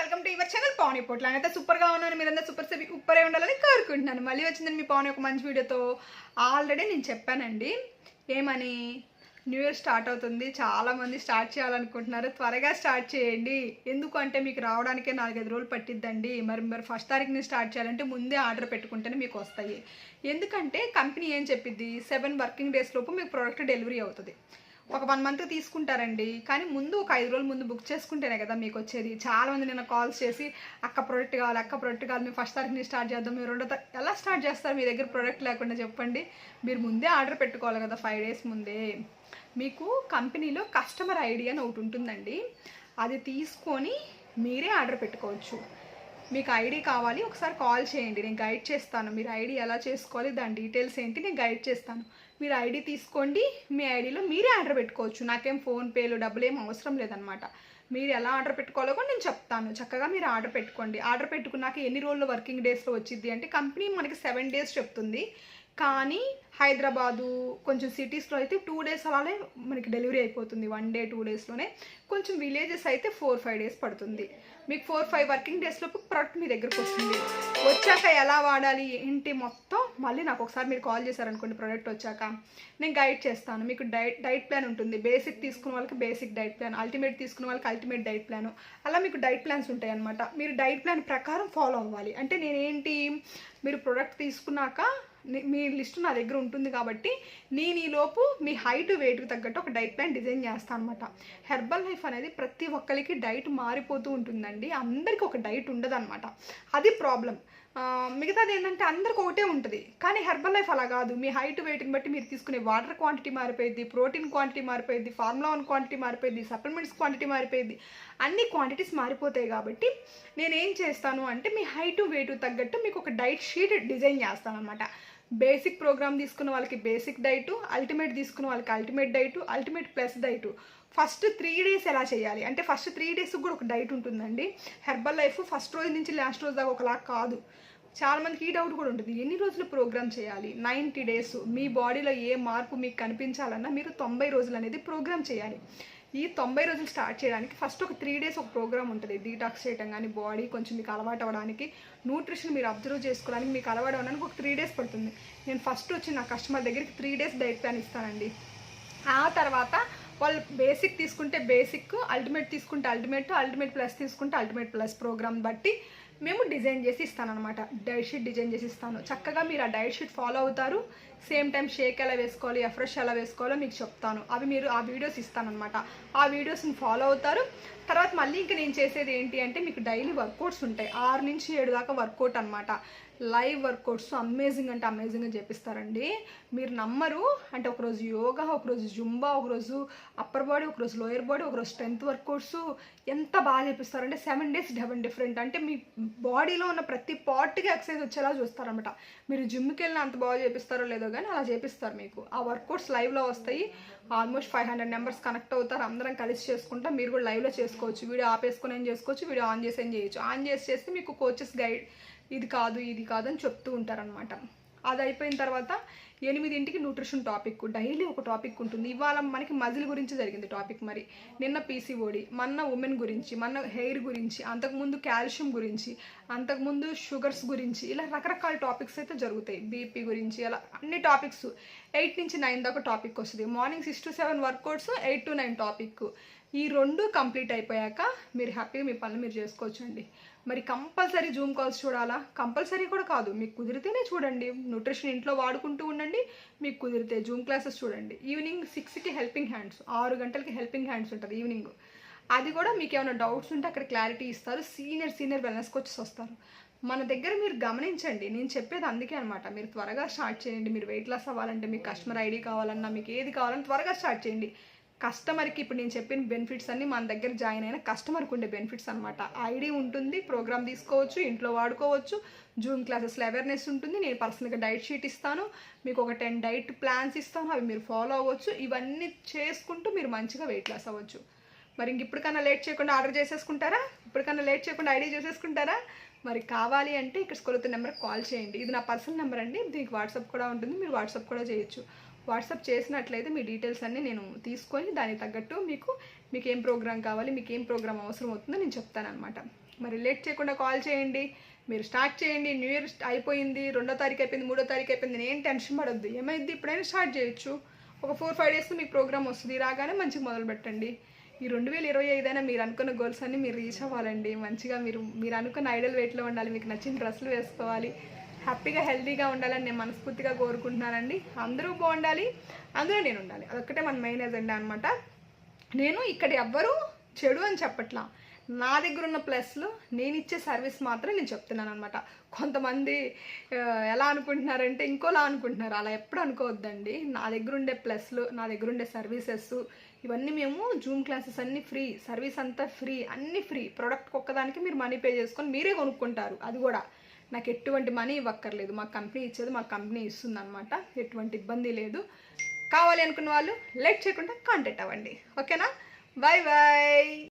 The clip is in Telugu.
Welcome to your channel Pavan Potla అయితే సూపర్గా ఉన్నాను. మీరందరూ సూపర్ సెబి ఉప్పరే ఉండాలని కోరుకుంటున్నాను. మళ్ళీ వచ్చిందని మీ పవన్ ఒక మంచి వీడియోతో ఆల్రెడీ నేను చెప్పానండి. ఏమని? న్యూ ఇయర్ స్టార్ట్ అవుతుంది. చాలామంది స్టార్ట్ చేయాలనుకుంటున్నారు. త్వరగా స్టార్ట్ చేయండి. ఎందుకు అంటే మీకు రావడానికే నాలుగైదు రోజులు పట్టిద్దండి. మరి మరి ఫస్ట్ తారీఖుని స్టార్ట్ చేయాలంటే ముందే ఆర్డర్ పెట్టుకుంటేనే మీకు వస్తాయి. ఎందుకంటే కంపెనీ ఏం చెప్పిద్ది? సెవెన్ వర్కింగ్ డేస్ లోపు మీకు ప్రోడక్ట్ డెలివరీ అవుతుంది. ఒక వన్ మంత్ తీసుకుంటారండి. కానీ ముందు ఒక ఐదు రోజులు ముందు బుక్ చేసుకుంటేనే కదా మీకు వచ్చేది. చాలా మంది నిన్న కాల్స్ చేసి అక్క ప్రోడక్ట్ కావాలి అక్క ప్రోడక్ట్ కావాలి మేము ఫస్ట్ తారీఖుని స్టార్ట్ చేద్దాం మీరు రెండో ఎలా స్టార్ట్ చేస్తారు మీ దగ్గర ప్రోడక్ట్ లేకుండా చెప్పండి. మీరు ముందే ఆర్డర్ పెట్టుకోవాలి కదా ఫైవ్ డేస్ ముందే. మీకు కంపెనీలో కస్టమర్ ఐడి అని ఒకటి ఉంటుందండి. అది తీసుకొని మీరే ఆర్డర్ పెట్టుకోవచ్చు. మీకు ఐడి కావాలి ఒకసారి కాల్ చేయండి. నేను గైడ్ చేస్తాను. మీరు ఐడి ఎలా చేసుకోవాలి దాని డీటెయిల్స్ ఏంటి నేను గైడ్ చేస్తాను. మీరు ఐడి తీసుకోండి మీ ఐడిలో మీరే ఆర్డర్ పెట్టుకోవచ్చు. నాకేం ఫోన్పేలు డబ్బులు ఏం అవసరం లేదనమాట. మీరు ఎలా ఆర్డర్ పెట్టుకోవాలో కూడా నేను చెప్తాను. చక్కగా మీరు ఆర్డర్ పెట్టుకోండి. ఆర్డర్ పెట్టుకున్నాక ఎన్ని రోజులు వర్కింగ్ డేస్లో వచ్చింది అంటే కంపెనీ మనకి సెవెన్ డేస్ చెప్తుంది. కానీ హైదరాబాదు కొంచెం సిటీస్లో అయితే టూ డేస్ అలానే మనకి డెలివరీ అయిపోతుంది. వన్ డే టూ డేస్లోనే కొంచెం విలేజెస్ అయితే ఫోర్ ఫైవ్ డేస్ పడుతుంది. మీకు ఫోర్ ఫైవ్ వర్కింగ్ డేస్ లోపు ప్రోడక్ట్ మీ దగ్గరకు వస్తుంది. వచ్చాక ఎలా వాడాలి? ఏంటి మొత్తం? మళ్ళీ నాకు ఒకసారి మీరు కాల్ చేశారనుకోండి ప్రోడక్ట్ వచ్చాక. నేను గైడ్ చేస్తాను. మీకు డైట్ డైట్ ప్లాన్ ఉంటుంది. బేసిక్ తీసుకున్న వాళ్ళకి బేసిక్ డైట్ ప్లాన్ అల్టిమేట్ తీసుకున్న వాళ్ళకి అల్టిమేట్ డైట్ ప్లాన్ అలా మీకు డైట్ ప్లాన్స్ ఉంటాయి అనమాట మీరు డైట్ ప్లాన్ ప్రకారం ఫాలో అవ్వాలి. అంటే నేనేంటి? మీరు ప్రోడక్ట్ తీసుకున్నాక మీ లిస్ట్ నా దగ్గర ఉంటుంది కాబట్టి నేను ఈలోపు మీ హైట్ వెయిట్కి తగ్గట్టు ఒక డైట్ ప్లాన్ డిజైన్ చేస్తాను అనమాట హెర్బల్ లైఫ్ అనేది ప్రతి ఒక్కరికి డైట్ మారిపోతూ ఉంటుందండి. అందరికీ ఒక డైట్ ఉండదన్నమాట. అది ప్రాబ్లం మిగతాది ఏంటంటే అందరికి ఒకటే ఉంటుంది. కానీ హెర్బల్ లైఫ్ అలా కాదు. మీ హైట్ వెయిట్ని బట్టి మీరు తీసుకునే వాటర్ క్వాంటిటీ మారిపోయింది ప్రోటీన్ క్వాంటిటీ మారిపోయింది ఫార్ములా వన్ క్వాంటిటీ మారిపోయింది సప్లిమెంట్స్ క్వాంటిటీ మారిపోయింది అన్ని క్వాంటిటీస్ మారిపోతాయి కాబట్టి నేను ఏం చేస్తాను అంటే మీ హైట్ వెయిట్ తగ్గట్టు మీకు ఒక డైట్ షీట్ డిజైన్ చేస్తాను అనమాట బేసిక్ ప్రోగ్రామ్ తీసుకున్న వాళ్ళకి బేసిక్ డైటు అల్టిమేట్ తీసుకున్న వాళ్ళకి ultimate diet ultimate plus diet first three days ఎలా చేయాలి? అంటే ఫస్ట్ త్రీ డేస్ కూడా ఒక డైట్ ఉంటుందండి. హెర్బల్ లైఫ్ ఫస్ట్ రోజు నుంచి లాస్ట్ రోజు దాకా ఒకలా కాదు. చాలా మందికి ఈ డౌట్ కూడా ఉంటుంది. ఎన్ని రోజులు ప్రోగ్రామ్ చేయాలి? నైంటీ డేస్ మీ బాడీలో ఏ మార్పు మీకు కనిపించాలన్నా మీరు తొంభై రోజులు అనేది ప్రోగ్రామ్ చేయాలి. ఈ తొంభై రోజులు స్టార్ట్ చేయడానికి ఫస్ట్ ఒక త్రీ డేస్ ఒక ప్రోగ్రామ్ ఉంటుంది. డీటాక్స్ చేయడం కానీ బాడీ కొంచెం మీకు అలవాటు అవ్వడానికి న్యూట్రిషన్ మీరు అబ్జర్వ్ చేసుకోవడానికి మీకు అలవాటు అవ్వడానికి ఒక త్రీ డేస్ పడుతుంది. నేను ఫస్ట్ వచ్చి నా కస్టమర్ దగ్గరికి త్రీ డేస్ డైట్ ప్లాన్ ఇస్తానండి. ఆ తర్వాత వాళ్ళు బేసిక్ తీసుకుంటే బేసిక్ అల్టిమేట్ తీసుకుంటే అల్టిమేట్ అల్టిమేట్ ప్లస్ తీసుకుంటే అల్టిమేట్ ప్లస్ ప్రోగ్రామ్ బట్టి మేము డిజైన్ చేసి ఇస్తానమాట డైట్ షీట్ డిజైన్ చేసి ఇస్తాను. చక్కగా మీరు ఆ డైట్ షీట్ ఫాలో అవుతారు. సేమ్ టైం షేక్ ఎలా వేసుకోవాలి ఎఫ్రెష్ ఎలా వేసుకోవాలో మీకు చెప్తాను. అవి మీరు ఆ వీడియోస్ ఇస్తానమాట ఆ వీడియోస్ని ఫాలో అవుతారు. తర్వాత మళ్ళీ ఇంకా నేను చేసేది ఏంటి అంటే మీకు డైలీ వర్కౌట్స్ ఉంటాయి. ఆరు నుంచి ఏడు దాకా వర్కౌట్ అనమాట లైవ్ వర్కౌట్స్ అమేజింగ్ అంటే అమేజింగ్గా చేపిస్తారండి మీరు నమ్మరు. అంటే ఒకరోజు యోగా ఒకరోజు జుంబా ఒకరోజు అప్పర్ బాడీ ఒకరోజు లోయర్ బాడీ ఒకరోజు స్ట్రెంత్ వర్కౌట్స్ ఎంత బాగా చేపిస్తారంటే సెవెన్ డేస్ డెవెన్ డిఫరెంట్ అంటే మీ బాడీలో ఉన్న ప్రతి పార్ట్కి ఎక్సర్సైజ్ వచ్చేలా చూస్తారనమాట మీరు జిమ్కి వెళ్ళిన అంత బాగా చేపిస్తారో లేదో కానీ అలా చేపిస్తారు మీకు. ఆ వర్కౌట్స్ లైవ్లో వస్తాయి. Almost five hundred numbers connect అవుతారు. అందరం కలిసి చేసుకుంటా. మీరు కూడా లైవ్లో చేసుకోవచ్చు. వీడియో ఆపేసుకొని ఏం చేసుకోవచ్చు. వీడియో ఆన్ చేసి ఏం చేయొచ్చు. ఆన్ చేసి చేస్తే మీకు కోచెస్ గైడ్ ఇది కాదు ఇది కాదు అని చెప్తూ ఉంటారనమాట అది అయిపోయిన తర్వాత ఎనిమిదింటికి న్యూట్రిషన్ టాపిక్ డైలీ ఒక టాపిక్ ఉంటుంది. ఇవాళ మనకి మజిల్ గురించి జరిగింది టాపిక్ మరి. నిన్న పీసీఓడి మొన్న ఉమెన్ గురించి మన హెయిర్ గురించి అంతకుముందు కాల్షియం గురించి అంతకుముందు షుగర్స్ గురించి ఇలా రకరకాల టాపిక్స్ అయితే జరుగుతాయి. బీపీ గురించి అలా అన్ని టాపిక్స్. ఎయిట్ నుంచి నైన్ దాకా టాపిక్ వస్తుంది. Morning six to seven workouts eight to nine topic. ఈ రెండు కంప్లీట్ అయిపోయాక మీరు హ్యాపీగా మీ పనులు మీరు చేసుకోవచ్చండి. మరి కంపల్సరీ జూమ్ కాల్స్ చూడాలా? కంపల్సరీ కూడా కాదు. మీకు కుదిరితేనే చూడండి. న్యూట్రిషన్ ఇంట్లో వాడుకుంటూ ఉండండి. మీకు కుదిరితే జూమ్ క్లాసెస్ చూడండి. ఈవినింగ్ సిక్స్కి హెల్పింగ్ హ్యాండ్స్ ఆరు గంటలకి హెల్పింగ్ హ్యాండ్స్ ఉంటుంది ఈవినింగ్ అది కూడా మీకు ఏమైనా డౌట్స్ ఉంటే అక్కడ క్లారిటీ ఇస్తారు. సీనియర్ సీనియర్ వెల్నెస్ కోచెస్ వస్తారు. మన దగ్గర మీరు గమనించండి. నేను చెప్పేది అందుకే అనమాట మీరు త్వరగా స్టార్ట్ చేయండి. మీరు వెయిట్ లాస్ అవ్వాలంటే మీకు కస్టమర్ ఐడి కావాలన్నా మీకు ఏది కావాలన్నా త్వరగా స్టార్ట్ చేయండి. కస్టమర్కి ఇప్పుడు నేను చెప్పిన బెనిఫిట్స్ అన్ని మన దగ్గర జాయిన్ అయిన కస్టమర్కి ఉండే బెనిఫిట్స్ అనమాట ఐడి ఉంటుంది ప్రోగ్రామ్ తీసుకోవచ్చు ఇంట్లో వాడుకోవచ్చు జూమ్ క్లాసెస్లో అవేర్నెస్ ఉంటుంది. నేను పర్సనల్గా డైట్ షీట్ ఇస్తాను మీకు ఒక టెన్ డైట్ ప్లాన్స్ ఇస్తాను అవి మీరు ఫాలో అవ్వచ్చు. ఇవన్నీ చేసుకుంటూ మీరు మంచిగా వెయిట్ లాస్ అవ్వచ్చు. మరి ఇంక ఇప్పటికన్నా లేట్ చేయకుండా ఆర్డర్ చేసేసుకుంటారా? ఇప్పటికన్నా లేట్ చేయకుండా ఐడి చేసేసుకుంటారా? మరి కావాలి అంటే ఇక్కడ స్కూల్ నెంబర్కి కాల్ చేయండి. ఇది నా పర్సనల్ నెంబర్ అండి దీనికి వాట్సాప్ కూడా ఉంటుంది మీరు వాట్సాప్ కూడా చేయొచ్చు. వాట్సాప్ చేసినట్లయితే మీ డీటెయిల్స్ అన్నీ నేను తీసుకొని దానికి తగ్గట్టు మీకు మీకు ఏం ప్రోగ్రామ్ కావాలి మీకు ఏం ప్రోగ్రామ్ అవసరం అవుతుందో నేను చెప్తానమాట మరి లేట్ చేయకుండా కాల్ చేయండి మీరు స్టార్ట్ చేయండి న్యూ ఇయర్ అయిపోయింది రెండో తారీఖు అయిపోయింది మూడో తారీఖు అయిపోయింది నేను ఏం టెన్షన్ పడొద్దు. ఏమైంది? ఇప్పుడైనా స్టార్ట్ చేయొచ్చు. ఒక ఫోర్ ఫైవ్ డేస్లో మీకు ప్రోగ్రామ్ వస్తుంది. రాగానే మంచిగా మొదలు పెట్టండి. ఈ రెండు వేల ఇరవై ఐదైనా మీరు అనుకున్న గోల్స్ అన్ని మీరు రీచ్ అవ్వాలండి. మంచిగా మీరు మీరు అనుకున్న ఐడల్ వెయిట్లో ఉండాలి మీకు నచ్చిన డ్రెస్సులు వేసుకోవాలి. హ్యాపీగా హెల్తీగా ఉండాలని నేను మనస్ఫూర్తిగా కోరుకుంటున్నానండి. అందరూ బాగుండాలి అందులో నేను ఉండాలి. అదొక్కటే మన మెయిన్ ఎజెండా అనమాట నేను ఇక్కడ ఎవ్వరూ చెడు అని చెప్పట్లా. నా దగ్గర ఉన్న ప్లస్లు నేను ఇచ్చే సర్వీస్ మాత్రం నేను చెప్తున్నాను అనమాట కొంతమంది ఎలా అనుకుంటున్నారంటే ఇంకోలా అనుకుంటున్నారు. అలా ఎప్పుడు అనుకోవద్దండి. నా దగ్గర ఉండే ప్లస్లు నా దగ్గర ఉండే సర్వీసెస్ ఇవన్నీ మేము జూమ్ క్లాసెస్ అన్నీ ఫ్రీ సర్వీస్ అంతా ఫ్రీ అన్నీ ఫ్రీ. ప్రోడక్ట్ ఒక్కదానికి మీరు మనీ పే చేసుకొని మీరే కొనుక్కుంటారు. అది కూడా. నాకు ఎటువంటి మనీ ఇవ్వక్కర్లేదు. మా కంపెనీ ఇచ్చేది మా కంపెనీ ఇస్తుంది అనమాట ఎటువంటి ఇబ్బంది లేదు. కావాలి అనుకున్న వాళ్ళు లెట్ చేయకుండా కాంటాక్ట్ అవ్వండి. ఓకేనా? Bye bye